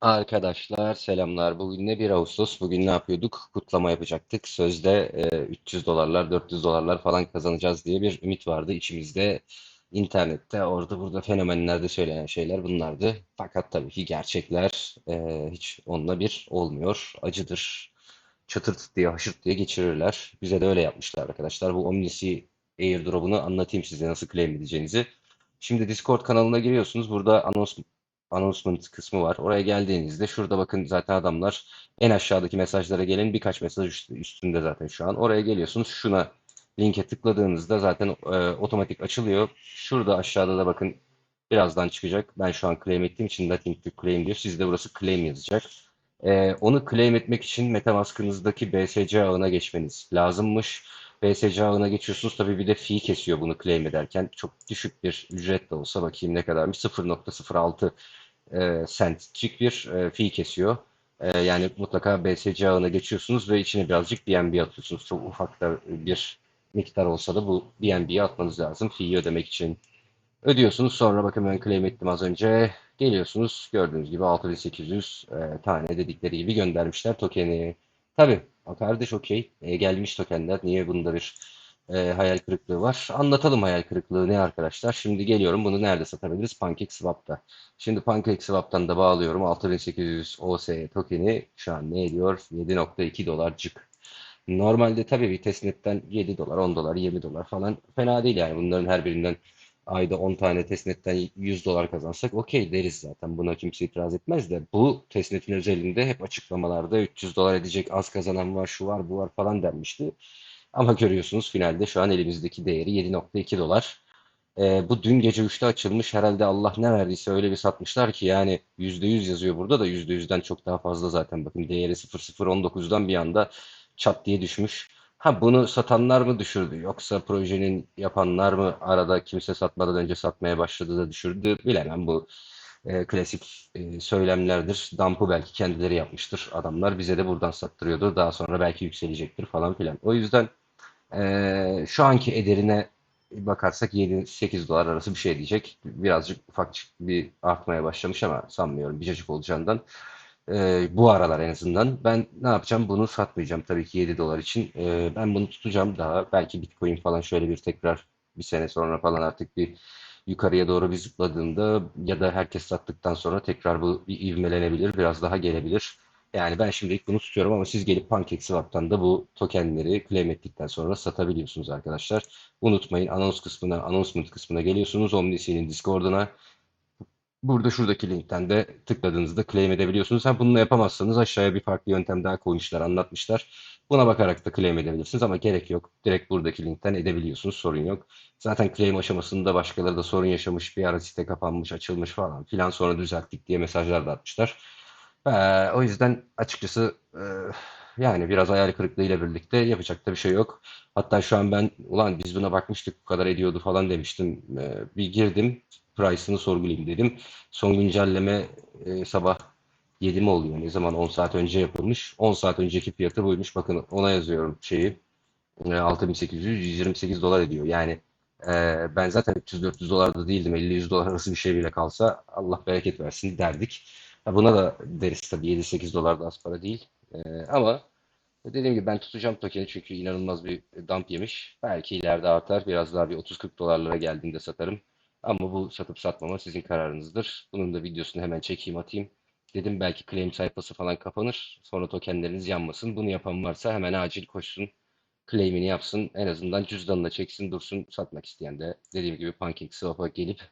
Arkadaşlar selamlar. Bugün ne 1 Ağustos. Bugün ne yapıyorduk? Kutlama yapacaktık. Sözde e, 300 dolarlar, 400 dolarlar falan kazanacağız diye bir ümit vardı içimizde. İnternette orada burada fenomenlerde söylenen şeyler bunlardı. Fakat tabii ki gerçekler e, hiç onunla bir olmuyor. Acıdır. Çatırt diye haşırt diye geçirirler. Bize de öyle yapmışlar arkadaşlar. Bu Omnis'i airdrop'unu anlatayım size nasıl claim edeceğinizi. Şimdi Discord kanalına giriyorsunuz. Burada anons announcement kısmı var. Oraya geldiğinizde şurada bakın zaten adamlar en aşağıdaki mesajlara gelen birkaç mesaj üst- üstünde zaten şu an. Oraya geliyorsunuz. Şuna linke tıkladığınızda zaten e, otomatik açılıyor. Şurada aşağıda da bakın birazdan çıkacak. Ben şu an claim ettiğim için nothing to claim diyor. Sizde burası claim yazacak. E, onu claim etmek için MetaMask'ınızdaki BSC ağına geçmeniz lazımmış. BSC ağına geçiyorsunuz. Tabii bir de fee kesiyor bunu claim ederken. Çok düşük bir ücret de olsa bakayım ne kadarmış. 0.06 e, centcik bir e, fee kesiyor. E, yani mutlaka BSC ağına geçiyorsunuz ve içine birazcık BNB atıyorsunuz. Çok ufak da bir miktar olsa da bu BNB'yi atmanız lazım fee'yi ödemek için. Ödüyorsunuz sonra bakın ben claim ettim az önce. Geliyorsunuz gördüğünüz gibi 6800 e, tane dedikleri gibi göndermişler tokeni. Tabii o kardeş okey. E, gelmiş tokenler. Niye bunda bir e, hayal kırıklığı var? Anlatalım hayal kırıklığı ne arkadaşlar. Şimdi geliyorum bunu nerede satabiliriz? PancakeSwap'ta. Şimdi PancakeSwap'tan da bağlıyorum. 6800 OS tokeni şu an ne ediyor? 7.2 dolarcık. Normalde tabii bir testnetten 7 dolar, 10 dolar, 20 dolar falan fena değil yani. Bunların her birinden ayda 10 tane testnetten 100 dolar kazansak okey deriz zaten. Buna kimse itiraz etmez de bu testnetin özelinde hep açıklamalarda 300 dolar edecek az kazanan var, şu var, bu var falan denmişti. Ama görüyorsunuz finalde şu an elimizdeki değeri 7.2 dolar. Ee, bu dün gece 3'te açılmış. Herhalde Allah ne verdiyse öyle bir satmışlar ki yani %100 yazıyor burada da %100'den çok daha fazla zaten. Bakın değeri 0019'dan bir anda çat diye düşmüş. Ha bunu satanlar mı düşürdü yoksa projenin yapanlar mı arada kimse satmadan önce satmaya başladı da düşürdü bilemem bu e, klasik e, söylemlerdir. Dump'ı belki kendileri yapmıştır adamlar bize de buradan sattırıyordur daha sonra belki yükselecektir falan filan. O yüzden e, şu anki ederine bakarsak 7-8 dolar arası bir şey diyecek. Birazcık ufak bir artmaya başlamış ama sanmıyorum bircacık olacağından. Ee, bu aralar en azından. Ben ne yapacağım? Bunu satmayacağım tabii ki 7 dolar için. Ee, ben bunu tutacağım daha. Belki Bitcoin falan şöyle bir tekrar bir sene sonra falan artık bir yukarıya doğru bir zıpladığında ya da herkes sattıktan sonra tekrar bu bir ivmelenebilir. Biraz daha gelebilir. Yani ben şimdilik bunu tutuyorum ama siz gelip PancakeSwap'tan da bu tokenleri claim ettikten sonra satabiliyorsunuz arkadaşlar. Unutmayın anons kısmına, announcement kısmına geliyorsunuz. Omnisi'nin Discord'una. Burada şuradaki linkten de tıkladığınızda claim edebiliyorsunuz. Ha bunu yapamazsanız aşağıya bir farklı yöntem daha koymuşlar, anlatmışlar. Buna bakarak da claim edebilirsiniz ama gerek yok. Direkt buradaki linkten edebiliyorsunuz, sorun yok. Zaten claim aşamasında başkaları da sorun yaşamış, bir ara site kapanmış, açılmış falan filan sonra düzelttik diye mesajlar da atmışlar. Ee, o yüzden açıkçası e, yani biraz hayal kırıklığıyla birlikte yapacak da bir şey yok. Hatta şu an ben ulan biz buna bakmıştık bu kadar ediyordu falan demiştim. Ee, bir girdim price'ını sorgulayayım dedim. Son güncelleme e, sabah 7 mi oluyor? Ne zaman? 10 saat önce yapılmış. 10 saat önceki fiyatı buymuş. Bakın ona yazıyorum şeyi. E, 6800 128 dolar ediyor. Yani e, ben zaten 300-400 dolarda değildim. 50-100 dolar arası bir şey bile kalsa Allah bereket versin derdik. Buna da deriz tabii 7-8 dolar da az para değil. E, ama dediğim gibi ben tutacağım tokeni çünkü inanılmaz bir dump yemiş. Belki ileride artar. Biraz daha bir 30-40 dolarlara geldiğinde satarım. Ama bu satıp satmama sizin kararınızdır. Bunun da videosunu hemen çekeyim atayım. Dedim belki claim sayfası falan kapanır. Sonra tokenleriniz yanmasın. Bunu yapan varsa hemen acil koşsun. Claim'ini yapsın. En azından cüzdanına çeksin dursun. Satmak isteyen de dediğim gibi PancakeSwap'a gelip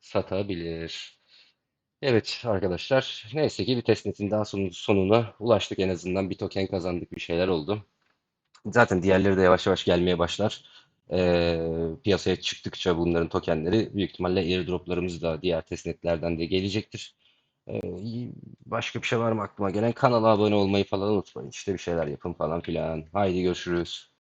satabilir. Evet arkadaşlar. Neyse ki bir testnetin daha sonu- sonuna ulaştık en azından. Bir token kazandık. Bir şeyler oldu. Zaten diğerleri de yavaş yavaş gelmeye başlar. Ee, piyasaya çıktıkça bunların tokenleri büyük ihtimalle airdroplarımız da diğer testnetlerden de gelecektir. Ee, başka bir şey var mı aklıma gelen? Kanala abone olmayı falan unutmayın. İşte bir şeyler yapın falan filan. Haydi görüşürüz.